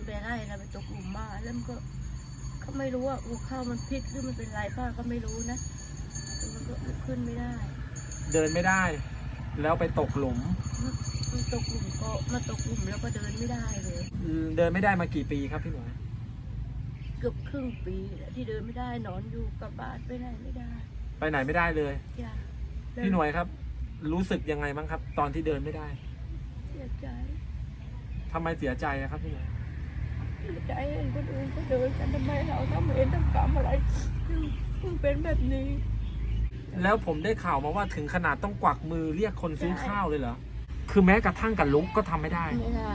นไปไล่นะไปตกหลุมมาแล้วมันก็เขาไม่รู้ว่าหัวเข้ามันพลิกหรือมันเป็นไรป้าก็ไม่รู้นะแต่มันก็ลุกขึ้นไม่ได้เดินไม่ได้ แล้วไปตกหลุม มันตกหลุมก็มาตกหลุมแล้วก็เดินไม่ได้เลย เดินไม่ได้มากี่ปีครับพี่หน่วยเกือบครึ่งปีแล้วที่เดินไม่ได้นอนอยู่กับบ้านไปไหนไม่ได้ไปไหนไม่ได้เลยจ้ะพี่หน่วยครับ รู้สึกยังไงบ้างครับ ตอนที่เดินไม่ได้ เสียใจ ทำไมเสียใจอะครับพี่หน่วยเสีย ใจเห็นคนอื่นเขาเดินกันทำไมเราทำเองทำกรรมอะไรถึงเป็นแบบนี้ แล้วผมได้ข่าวมาว่าถึงขนาดต้องกวักมือเรียกคนซื้อข้าวเลยเหรอ คือแม้กระทั่งกับลุกก็ทำไม่ได้ ไม่ได้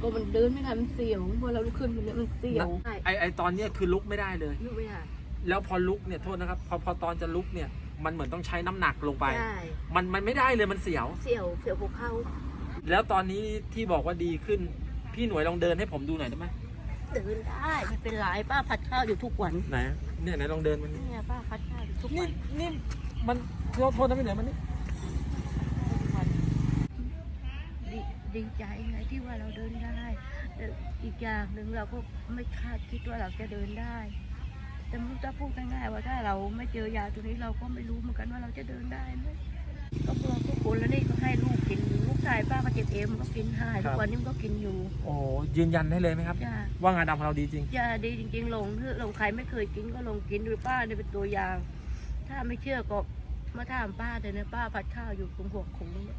ก็มันเดินไม่ทันมันเสียวพอเราลุกขึ้นมันเนี่ยมันเสียวไอไอตอนเนี้ยคือลุกไม่ได้เลย ลุกไม่ได้แล้วพอลุกเนี่ยโทษนะครับ พอพอตอนจะลุกเนี่ย มันเหมือนต้องใช้น้ำหนักลงไปใช่มันมันไม่ได้เลยมันเสียว เสียวเสียวหัวเข่าแล้วตอนนี้ที่บอกว่าดีขึ้น พี่หน่วยลองเดินให้ผมดูหน่อยได้ไหม เดินได้ไม่เป็นไรป้าผัดข้าวอยู่ทุกวันไหนเนี่ยไหนลองเดินมันเนี่ยป้าผัดข้าวอยู่ทุกนี่วันนี่มันโทษโทษนะพี่หน่วยมันนี่ทุกวันดีดีใจไงที่ว่าเราเดินได้แต่อีกอย่างหนึ่งเราก็ไม่คาดคิดว่าเราจะเดินได้ แต่ไม่รู้จะพูดง่ายๆว่าถ้าเราไม่เจอยาตัวนี้เราก็ไม่รู้เหมือนกันว่าเราจะเดินได้ไหมก็พวกทุกคนแล้วนี่ก็ให้ลูกกินลูกชายป้าก็เจ็บเอวมันก็กินให้ทุกวันนี้มันก็กินอยู่โอ้ยืนยันได้เลยไหมครับ จ้าว่างาดำของเราดีจริงยาดีจริงๆลงเถอะลงใครไม่เคยกินก็ลงกินดูป้าเนี่ยเป็นตัวอย่าง ถ้าไม่เชื่อก็มาถามป้าเถอะนะป้าผัดข้าวอยู่ตรงหัวโขงเนี่ย